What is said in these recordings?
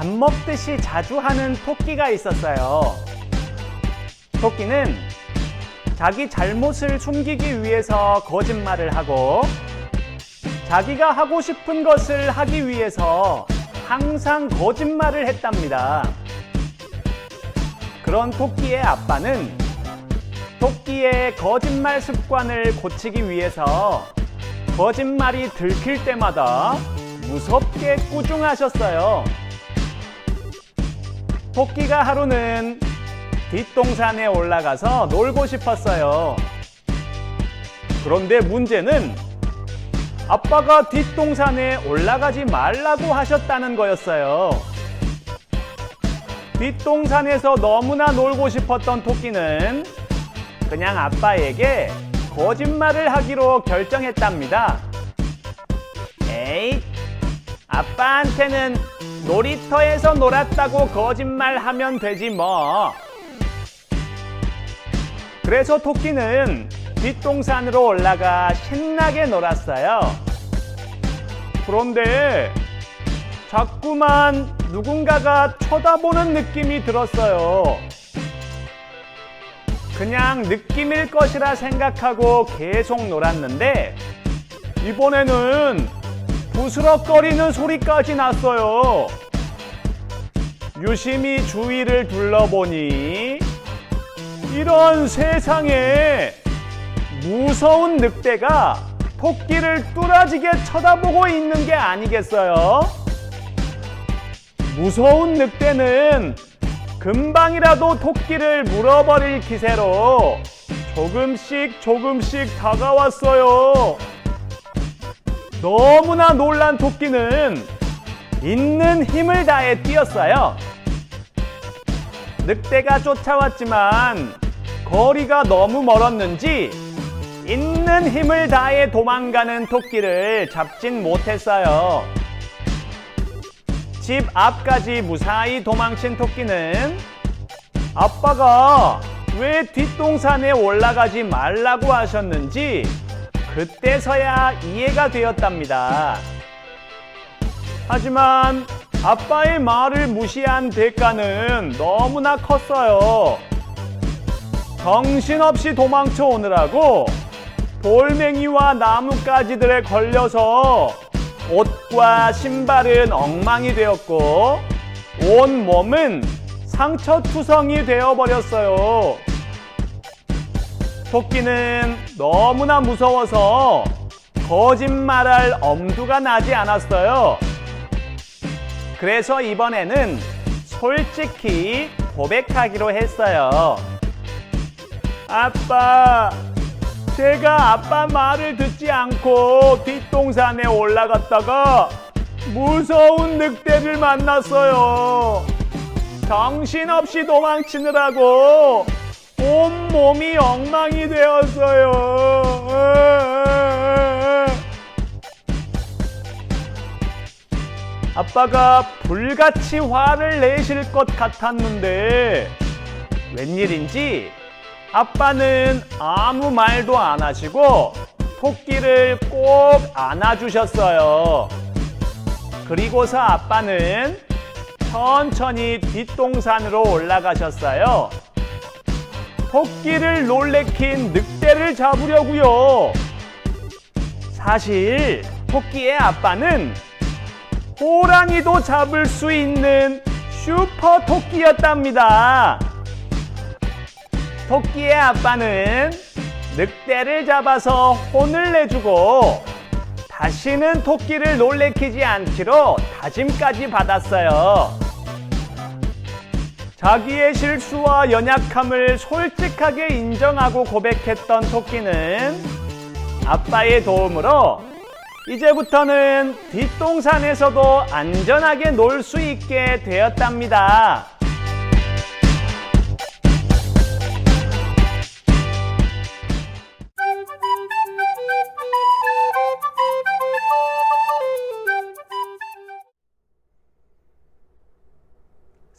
밥 먹듯이 자주 하는 토끼가 있었어요. 토끼는 자기 잘못을 숨기기 위해서 거짓말을 하고 자기가 하고 싶은 것을 하기 위해서 항상 거짓말을 했답니다. 그런 토끼의 아빠는 토끼의 거짓말 습관을 고치기 위해서 거짓말이 들킬 때마다 무섭게 꾸중하셨어요. 토끼가 하루는 뒷동산에 올라가서 놀고 싶었어요. 그런데 문제는 아빠가 뒷동산에 올라가지 말라고 하셨다는 거였어요. 뒷동산에서 너무나 놀고 싶었던 토끼는 그냥 아빠에게 거짓말을 하기로 결정했답니다. 에이, 아빠한테는 놀이터에서 놀았다고 거짓말하면 되지 뭐. 그래서 토끼는 뒷동산으로 올라가 신나게 놀았어요. 그런데 자꾸만 누군가가 쳐다보는 느낌이 들었어요. 그냥 느낌일 것이라 생각하고 계속 놀았는데 이번에는 부스럭거리는 소리까지 났어요. 유심히 주위를 둘러보니 이런 세상에 무서운 늑대가 토끼를 뚫어지게 쳐다보고 있는 게 아니겠어요? 무서운 늑대는 금방이라도 토끼를 물어버릴 기세로 조금씩 조금씩 다가왔어요. 너무나 놀란 토끼는 있는 힘을 다해 뛰었어요. 늑대가 쫓아왔지만 거리가 너무 멀었는지 있는 힘을 다해 도망가는 토끼를 잡진 못했어요. 집 앞까지 무사히 도망친 토끼는 아빠가 왜 뒷동산에 올라가지 말라고 하셨는지 그때서야 이해가 되었답니다. 하지만 아빠의 말을 무시한 대가는 너무나 컸어요. 정신없이 도망쳐 오느라고 돌멩이와 나뭇가지들에 걸려서 옷과 신발은 엉망이 되었고 온 몸은 상처투성이 되어버렸어요. 토끼는 너무나 무서워서 거짓말할 엄두가 나지 않았어요. 그래서 이번에는 솔직히 고백하기로 했어요. 아빠, 제가 아빠 말을 듣지 않고 뒷동산에 올라갔다가 무서운 늑대를 만났어요. 정신없이 도망치느라고 온 몸이 엉망이 되었어요. 아빠가 불같이 화를 내실 것 같았는데 웬일인지 아빠는 아무 말도 안 하시고 토끼를 꼭 안아주셨어요. 그리고서 아빠는 천천히 뒷동산으로 올라가셨어요. 토끼를 놀래킨 늑대를 잡으려고요. 사실 토끼의 아빠는 호랑이도 잡을 수 있는 슈퍼 토끼였답니다. 토끼의 아빠는 늑대를 잡아서 혼을 내주고 다시는 토끼를 놀래키지 않기로 다짐까지 받았어요. 자기의 실수와 연약함을 솔직하게 인정하고 고백했던 토끼는 아빠의 도움으로 이제부터는 뒷동산에서도 안전하게 놀 수 있게 되었답니다.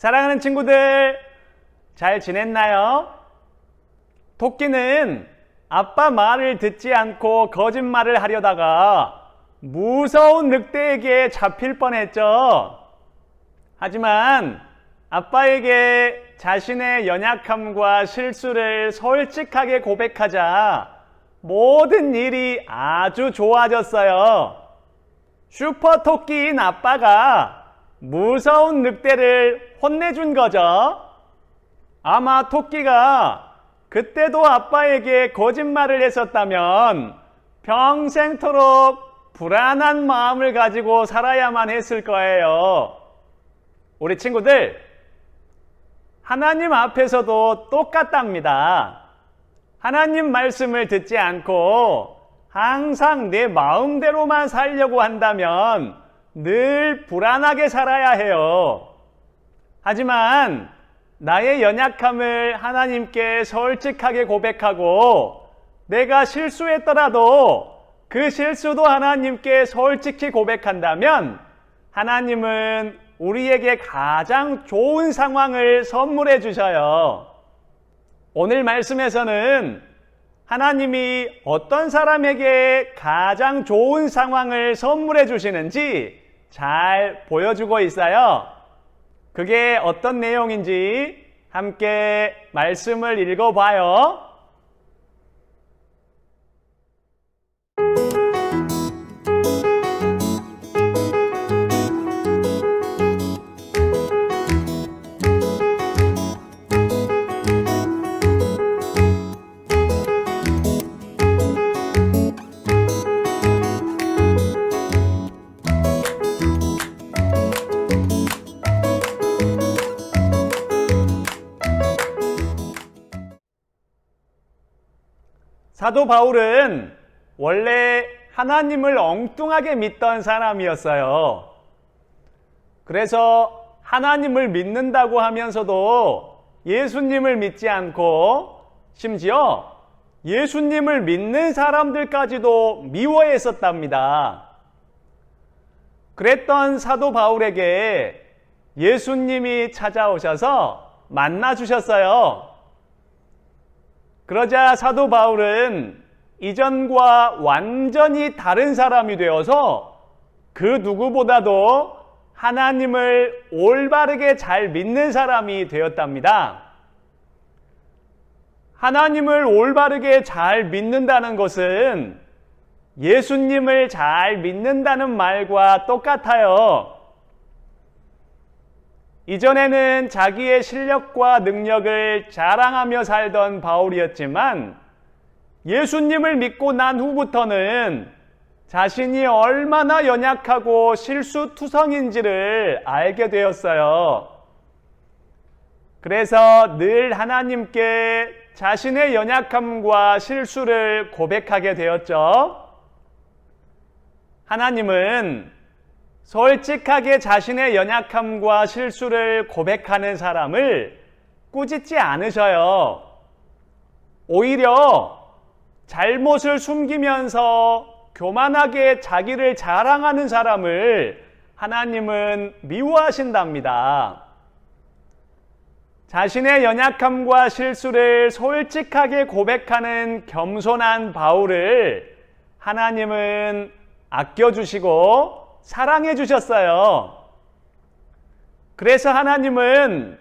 사랑하는 친구들, 잘 지냈나요? 토끼는 아빠 말을 듣지 않고 거짓말을 하려다가 무서운 늑대에게 잡힐 뻔했죠. 하지만 아빠에게 자신의 연약함과 실수를 솔직하게 고백하자 모든 일이 아주 좋아졌어요. 슈퍼 토끼인 아빠가 무서운 늑대를 혼내준 거죠. 아마 토끼가 그때도 아빠에게 거짓말을 했었다면 평생토록 불안한 마음을 가지고 살아야만 했을 거예요. 우리 친구들, 하나님 앞에서도 똑같답니다. 하나님 말씀을 듣지 않고 항상 내 마음대로만 살려고 한다면 늘 불안하게 살아야 해요. 하지만 나의 연약함을 하나님께 솔직하게 고백하고 내가 실수했더라도 그 실수도 하나님께 솔직히 고백한다면 하나님은 우리에게 가장 좋은 상황을 선물해 주셔요. 오늘 말씀에서는 하나님이 어떤 사람에게 가장 좋은 상황을 선물해 주시는지 잘 보여주고 있어요. 그게 어떤 내용인지 함께 말씀을 읽어봐요. 사도 바울은 원래 하나님을 엉뚱하게 믿던 사람이었어요. 그래서 하나님을 믿는다고 하면서도 예수님을 믿지 않고 심지어 예수님을 믿는 사람들까지도 미워했었답니다. 그랬던 사도 바울에게 예수님이 찾아오셔서 만나 주셨어요. 그러자 사도 바울은 이전과 완전히 다른 사람이 되어서 그 누구보다도 하나님을 올바르게 잘 믿는 사람이 되었답니다. 하나님을 올바르게 잘 믿는다는 것은 예수님을 잘 믿는다는 말과 똑같아요. 이전에는 자기의 실력과 능력을 자랑하며 살던 바울이었지만 예수님을 믿고 난 후부터는 자신이 얼마나 연약하고 실수투성인지를 알게 되었어요. 그래서 늘 하나님께 자신의 연약함과 실수를 고백하게 되었죠. 하나님은 솔직하게 자신의 연약함과 실수를 고백하는 사람을 꾸짖지 않으셔요. 오히려 잘못을 숨기면서 교만하게 자기를 자랑하는 사람을 하나님은 미워하신답니다. 자신의 연약함과 실수를 솔직하게 고백하는 겸손한 바울을 하나님은 아껴주시고 사랑해 주셨어요. 그래서 하나님은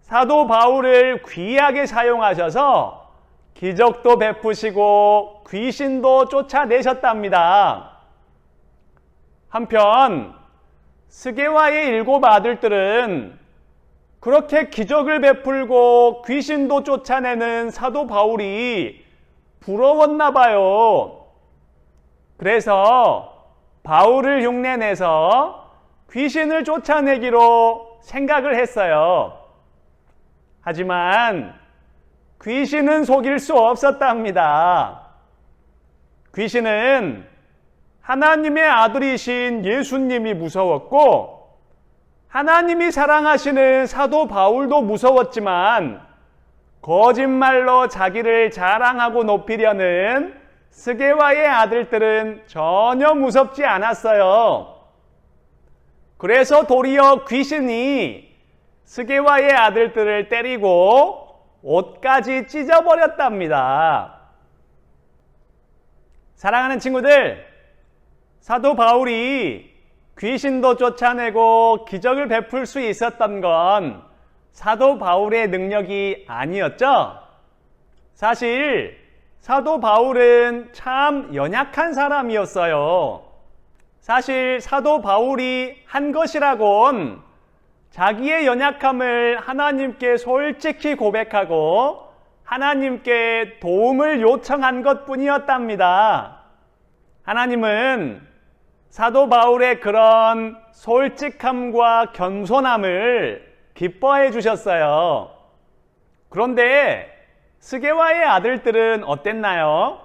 사도 바울을 귀하게 사용하셔서 기적도 베푸시고 귀신도 쫓아내셨답니다. 한편 스게와의 일곱 아들들은 그렇게 기적을 베풀고 귀신도 쫓아내는 사도 바울이 부러웠나 봐요. 그래서 바울을 흉내내서 귀신을 쫓아내기로 생각을 했어요. 하지만 귀신은 속일 수 없었답니다. 귀신은 하나님의 아들이신 예수님이 무서웠고, 하나님이 사랑하시는 사도 바울도 무서웠지만, 거짓말로 자기를 자랑하고 높이려는 스게와의 아들들은 전혀 무섭지 않았어요. 그래서 도리어 귀신이 스게와의 아들들을 때리고 옷까지 찢어버렸답니다. 사랑하는 친구들, 사도 바울이 귀신도 쫓아내고 기적을 베풀 수 있었던 건 사도 바울의 능력이 아니었죠? 사실 사도 바울은 참 연약한 사람이었어요. 사실 사도 바울이 한 것이라곤 자기의 연약함을 하나님께 솔직히 고백하고 하나님께 도움을 요청한 것 뿐이었답니다. 하나님은 사도 바울의 그런 솔직함과 겸손함을 기뻐해 주셨어요. 그런데 스게와의 아들들은 어땠나요?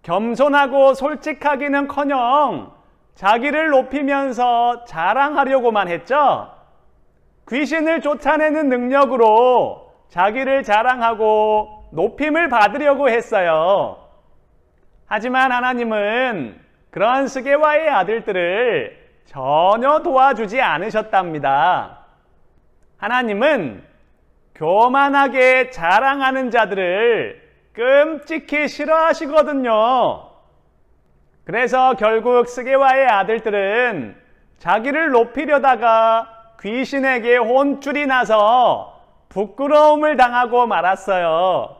겸손하고 솔직하기는 커녕 자기를 높이면서 자랑하려고만 했죠? 귀신을 쫓아내는 능력으로 자기를 자랑하고 높임을 받으려고 했어요. 하지만 하나님은 그런 스게와의 아들들을 전혀 도와주지 않으셨답니다. 하나님은 교만하게 자랑하는 자들을 끔찍히 싫어하시거든요. 그래서 결국 스게와의 아들들은 자기를 높이려다가 귀신에게 혼쭐이 나서 부끄러움을 당하고 말았어요.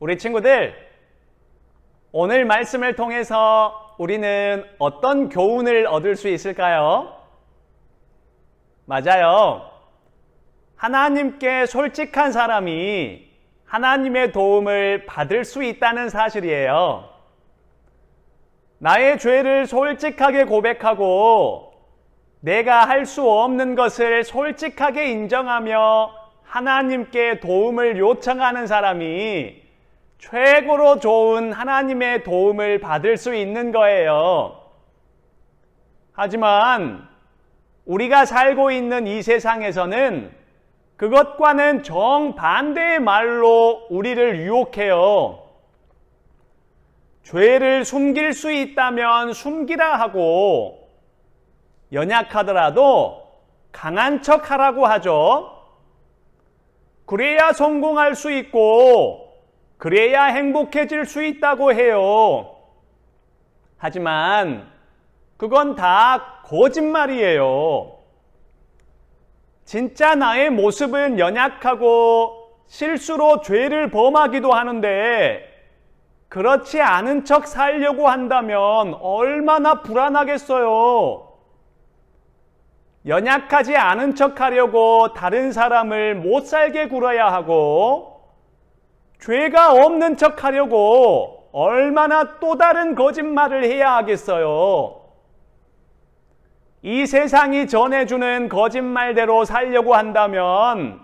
우리 친구들, 오늘 말씀을 통해서 우리는 어떤 교훈을 얻을 수 있을까요? 맞아요. 하나님께 솔직한 사람이 하나님의 도움을 받을 수 있다는 사실이에요. 나의 죄를 솔직하게 고백하고 내가 할 수 없는 것을 솔직하게 인정하며 하나님께 도움을 요청하는 사람이 최고로 좋은 하나님의 도움을 받을 수 있는 거예요. 하지만 우리가 살고 있는 이 세상에서는 그것과는 정반대의 말로 우리를 유혹해요. 죄를 숨길 수 있다면 숨기라 하고 연약하더라도 강한 척 하라고 하죠. 그래야 성공할 수 있고 그래야 행복해질 수 있다고 해요. 하지만 그건 다 거짓말이에요. 진짜 나의 모습은 연약하고 실수로 죄를 범하기도 하는데 그렇지 않은 척 살려고 한다면 얼마나 불안하겠어요. 연약하지 않은 척 하려고 다른 사람을 못 살게 굴어야 하고 죄가 없는 척 하려고 얼마나 또 다른 거짓말을 해야 하겠어요. 이 세상이 전해주는 거짓말대로 살려고 한다면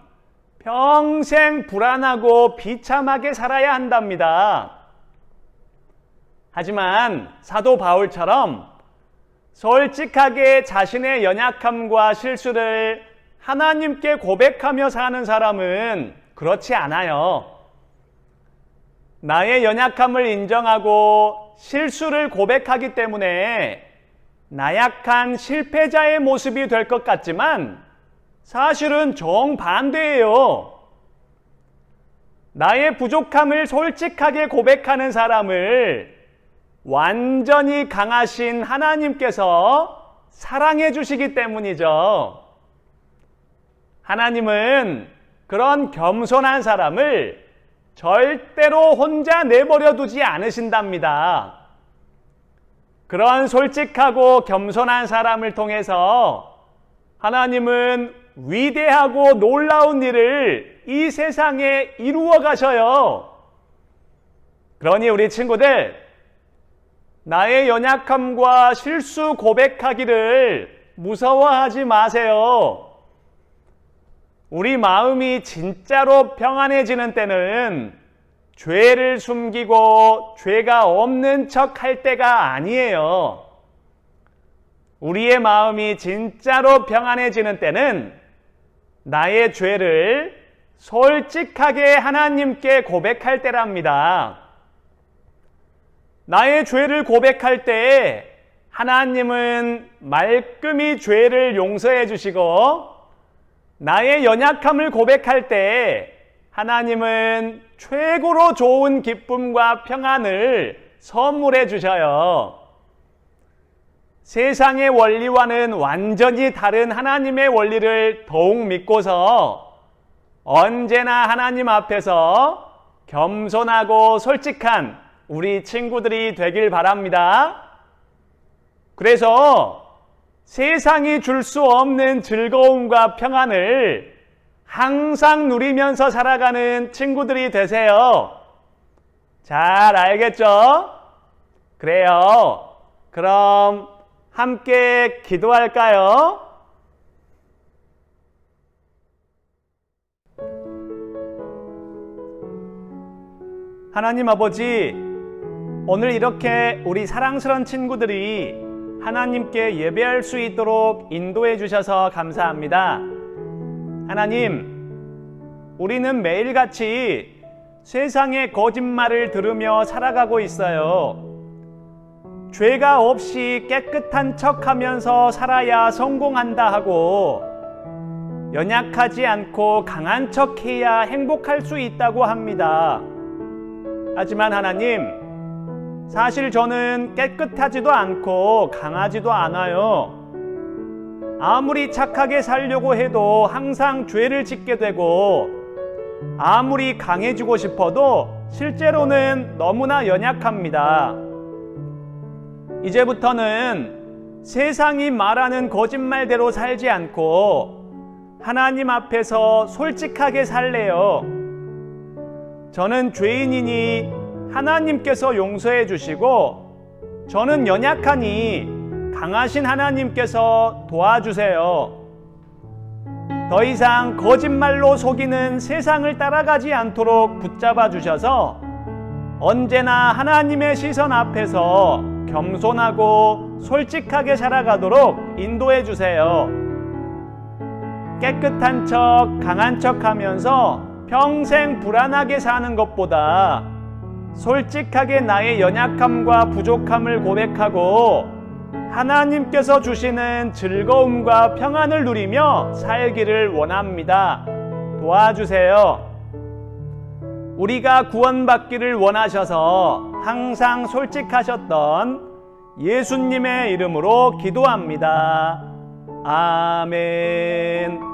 평생 불안하고 비참하게 살아야 한답니다. 하지만 사도 바울처럼 솔직하게 자신의 연약함과 실수를 하나님께 고백하며 사는 사람은 그렇지 않아요. 나의 연약함을 인정하고 실수를 고백하기 때문에 나약한 실패자의 모습이 될 것 같지만 사실은 정반대예요. 나의 부족함을 솔직하게 고백하는 사람을 완전히 강하신 하나님께서 사랑해 주시기 때문이죠. 하나님은 그런 겸손한 사람을 절대로 혼자 내버려 두지 않으신답니다. 그런 솔직하고 겸손한 사람을 통해서 하나님은 위대하고 놀라운 일을 이 세상에 이루어 가셔요. 그러니 우리 친구들, 나의 연약함과 실수 고백하기를 무서워하지 마세요. 우리 마음이 진짜로 평안해지는 때는 죄를 숨기고 죄가 없는 척 할 때가 아니에요. 우리의 마음이 진짜로 평안해지는 때는 나의 죄를 솔직하게 하나님께 고백할 때랍니다. 나의 죄를 고백할 때 하나님은 말끔히 죄를 용서해 주시고 나의 연약함을 고백할 때 하나님은 최고로 좋은 기쁨과 평안을 선물해 주셔요. 세상의 원리와는 완전히 다른 하나님의 원리를 더욱 믿고서 언제나 하나님 앞에서 겸손하고 솔직한 우리 친구들이 되길 바랍니다. 그래서 세상이 줄 수 없는 즐거움과 평안을 항상 누리면서 살아가는 친구들이 되세요. 잘 알겠죠? 그래요. 그럼 함께 기도할까요? 하나님 아버지, 오늘 이렇게 우리 사랑스러운 친구들이 하나님께 예배할 수 있도록 인도해 주셔서 감사합니다. 하나님, 우리는 매일같이 세상의 거짓말을 들으며 살아가고 있어요. 죄가 없이 깨끗한 척 하면서 살아야 성공한다 하고, 연약하지 않고 강한 척 해야 행복할 수 있다고 합니다. 하지만 하나님, 사실 저는 깨끗하지도 않고 강하지도 않아요. 아무리 착하게 살려고 해도 항상 죄를 짓게 되고, 아무리 강해지고 싶어도 실제로는 너무나 연약합니다. 이제부터는 세상이 말하는 거짓말대로 살지 않고 하나님 앞에서 솔직하게 살래요. 저는 죄인이니 하나님께서 용서해 주시고 저는 연약하니 강하신 하나님께서 도와주세요. 더 이상 거짓말로 속이는 세상을 따라가지 않도록 붙잡아 주셔서 언제나 하나님의 시선 앞에서 겸손하고 솔직하게 살아가도록 인도해 주세요. 깨끗한 척, 강한 척 하면서 평생 불안하게 사는 것보다 솔직하게 나의 연약함과 부족함을 고백하고 하나님께서 주시는 즐거움과 평안을 누리며 살기를 원합니다. 도와주세요. 우리가 구원받기를 원하셔서 항상 솔직하셨던 예수님의 이름으로 기도합니다. 아멘.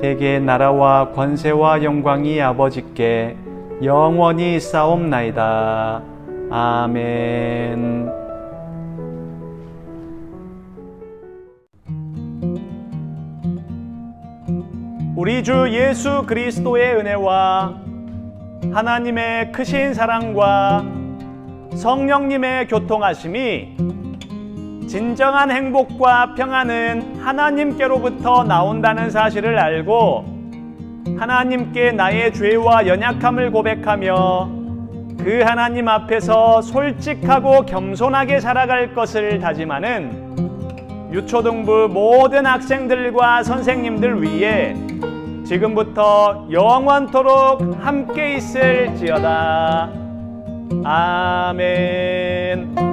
대개 나라와 권세와 영광이 아버지께 영원히 싸움나이다. 아멘. 우리 주 예수 그리스도의 은혜와 하나님의 크신 사랑과 성령님의 교통하심이 진정한 행복과 평안은 하나님께로부터 나온다는 사실을 알고 하나님께 나의 죄와 연약함을 고백하며 그 하나님 앞에서 솔직하고 겸손하게 살아갈 것을 다짐하는 유초등부 모든 학생들과 선생님들 위해 지금부터 영원토록 함께 있을지어다. 아멘.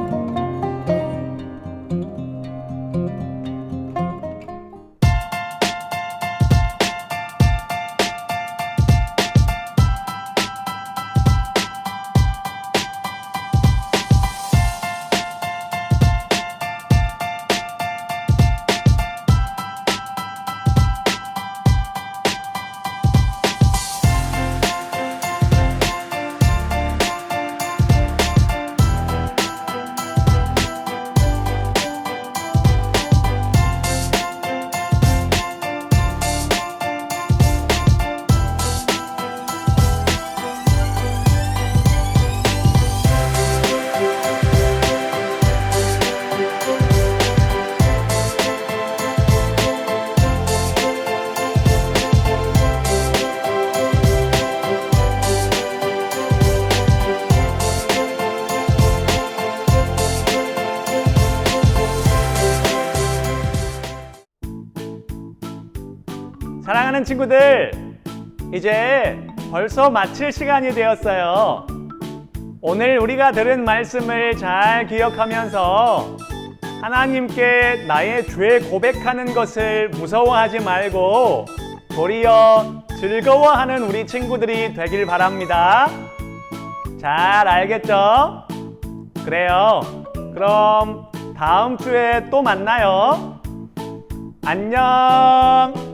사랑하는 친구들, 이제 벌써 마칠 시간이 되었어요. 오늘 우리가 들은 말씀을 잘 기억하면서 하나님께 나의 죄 고백하는 것을 무서워하지 말고 도리어 즐거워하는 우리 친구들이 되길 바랍니다. 잘 알겠죠? 그래요. 그럼 다음 주에 또 만나요. 안녕.